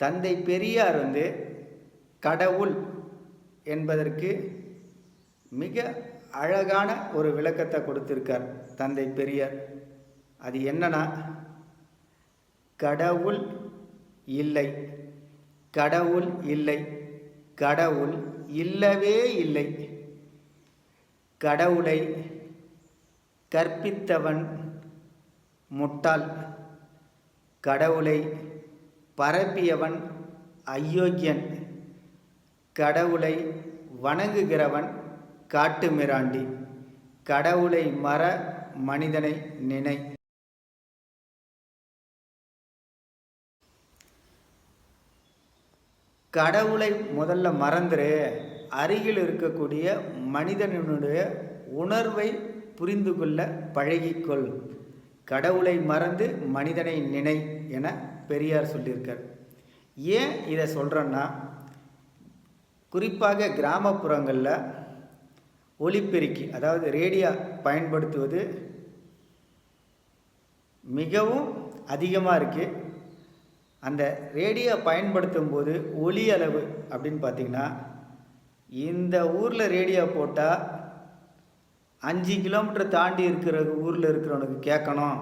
தந்தை பெரியார் வந்து கடவுள் என்பதற்கு மிக அழகான ஒரு விளக்கத்தை கொடுத்திருக்கார் தந்தை பெரியார். அது என்னன்னா கடவுள் இல்லை கடவுள் இல்லை கடவுள் இல்லவே இல்லை. கடவுளை கற்பித்தவன் முட்டாள் கடவுளை பரப்பியவன் அயோக்கியன். கடவுளை வணங்குகிறவன் காட்டுமிராண்டி கடவுளை மற மனிதனை நினை. கடவுளை முதல்ல மறந்துரு. அருகில் இருக்கக்கூடிய மனிதனுடைய உணர்வை புரிந்து கொள்ள பழகிக்கொள். கடவுளை மறந்து மனிதனை நினை என பெரியார் சொல்லியிருக்கார். ஏன் இதை சொல்கிறேன்னா குறிப்பாக கிராமப்புறங்களில் ஒலிபெருக்கி அதாவது ரேடியோ பயன்படுத்துவது மிகவும் அதிகமாக இருக்குது அந்த ரேடியோ பயன்படுத்தும் போது ஒலி அளவு அப்படின்னு பார்த்தீங்கன்னா இந்த ஊரில் ரேடியோ போட்டால் அஞ்சு கிலோமீட்டர் தாண்டி இருக்கிற ஊரில் இருக்கிறவனுக்கு கேட்கணும்.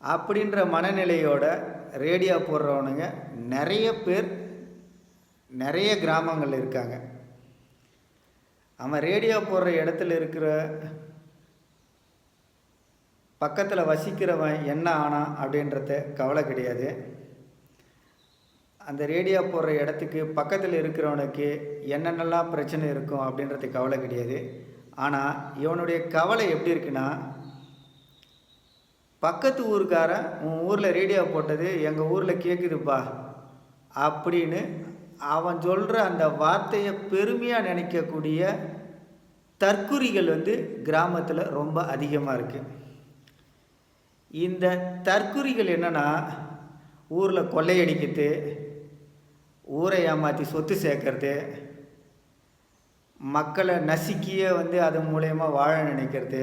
அப்படின்ற மனநிலையோட ரேடியோ போடுறவனுங்க நிறைய பேர் நிறைய கிராமங்கள் இருக்காங்க. அவன் ரேடியோ போடுற இடத்துல இருக்கிற பக்கத்தில் வசிக்கிறவன் என்ன ஆனான் அப்படின்றத கவலை கிடையாது. அந்த ரேடியோ போடுற இடத்துக்கு பக்கத்தில் இருக்கிறவனுக்கு என்னென்னலாம் பிரச்சனை இருக்கும் அப்படின்றது கவலை கிடையாது. ஆனால் இவனுடைய கவலை எப்படி இருக்குன்னா பக்கத்து ஊருக்காரன் உன் ஊரில் ரேடியோ போட்டது எங்கள் ஊரில் கேட்குதுப்பா அப்படின்னு அவன் சொல்கிற அந்த வார்த்தையை பெருமையாக நினைக்கக்கூடிய தற்குறிகள் வந்து கிராமத்தில் ரொம்ப அதிகமாக இருக்குது இந்த தற்குறிகள் என்னென்னா ஊரில் கொள்ளையடிக்கிறது ஊரை ஏமாற்றி சொத்து சேர்க்கறது மக்களை நசுக்கியே வந்து அது மூலயமா வாழ நினைக்கிறது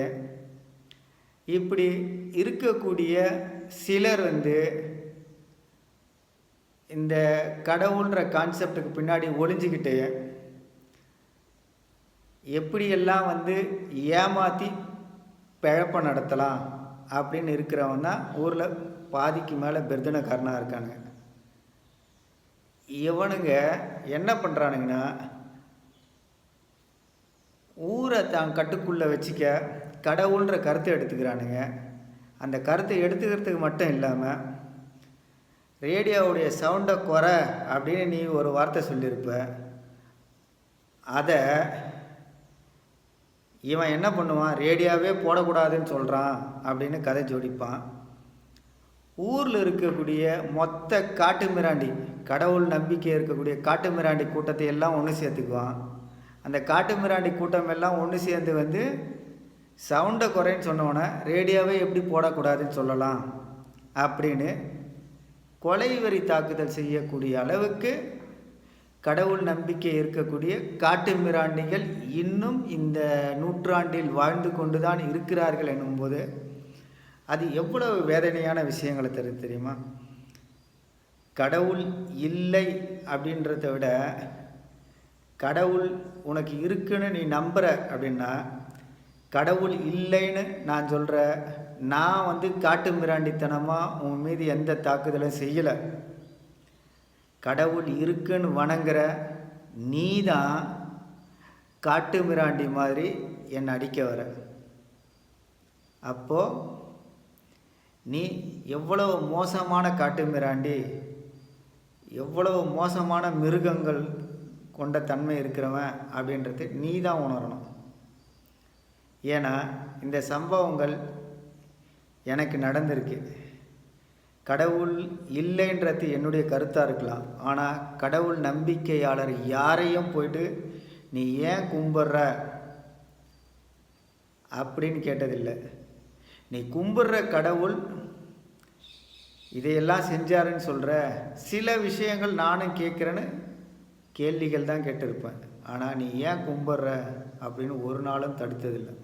இப்படி இருக்கக்கூடிய சிலர் வந்து இந்த கடவுள்ன்ற கான்செப்டுக்கு பின்னாடி ஒளிஞ்சிக்கிட்டு எப்படியெல்லாம் வந்து ஏமாற்றி பிழப்ப நடத்தலாம் அப்படின்னு இருக்கிறவன் தான் ஊரில் பாதிக்கு மேலே பெர்தனக்காரனாக இருக்கானுங்க இவனுங்க என்ன பண்ணுறானுங்கன்னா ஊரை தான் கட்டுக்குள்ளே வச்சுக்க கடவுள்ன்ற கருத்தை எடுத்துக்கிறானுங்க. அந்த கருத்தை எடுத்துக்கிறதுக்கு மட்டும் இல்லாமல் ரேடியோவுடைய சவுண்டை குறை அப்படின்னு நீ ஒரு வார்த்தை சொல்லியிருப்ப அதை இவன் என்ன பண்ணுவான்? ரேடியோவே போடக்கூடாதுன்னு சொல்கிறான் அப்படின்னு கதை ஜோடிப்பான். ஊரில் இருக்கக்கூடிய மொத்த காட்டு மிராண்டி கடவுள் நம்பிக்கை இருக்கக்கூடிய காட்டு மிராண்டி கூட்டத்தை எல்லாம் ஒன்று சேர்த்துக்குவான். அந்த காட்டு மிராண்டி கூட்டம் எல்லாம் ஒன்று சேர்ந்து வந்து சவுண்டை குறைன்னு சொன்னோன்னே ரேடியோவே எப்படி போடக்கூடாதுன்னு சொல்லலாம் அப்படின்னு கொலை வரி தாக்குதல் செய்யக்கூடிய அளவுக்கு கடவுள் நம்பிக்கை இருக்கக்கூடிய காட்டு மிராண்டிகள் இன்னும் இந்த நூற்றாண்டில் வாழ்ந்து கொண்டு தான் இருக்கிறார்கள் எனும்போது அது எவ்வளவு வேதனையான விஷயங்களை தரு தெரியுமா? கடவுள் இல்லை அப்படின்றத விட கடவுள் உனக்கு இருக்குன்னு நீ நம்புகிற அப்படின்னா கடவுள் இல்லைன்னு நான் சொல்கிற நான் வந்து காட்டு மிராண்டித்தனமாக உன் மீது எந்த தாக்குதலும் செய்யலை. கடவுள் இருக்குன்னு வணங்குற நீ தான் காட்டு மிராண்டி மாதிரி என்னை அடிக்க வர. அப்போது நீ எவ்வளவு மோசமான காட்டு மிராண்டி எவ்வளவு மோசமான மிருகங்கள் கொண்ட தன்மை இருக்கிறவன் அப்படின்றது நீ தான் உணரணும். ஏன்னா இந்த சம்பவங்கள் எனக்கு நடந்திருக்கு. கடவுள் இல்லைன்றது என்னுடைய கருத்தாக இருக்கலாம். ஆனால் கடவுள் நம்பிக்கையாளர் யாரையும் போயிட்டு நீ ஏன் கும்பிட்ற? அப்படின்னு கேட்டதில்லை. நீ கும்பிட்ற கடவுள் இதையெல்லாம் செஞ்சாருன்னு சொல்கிற சில விஷயங்கள் நானும் கேட்குறேன்னு கேள்விகள் தான் கேட்டிருப்பேன். ஆனால் நீ ஏன் கும்பிட்ற? அப்படின்னு ஒரு நாளும் தடுத்ததில்லை.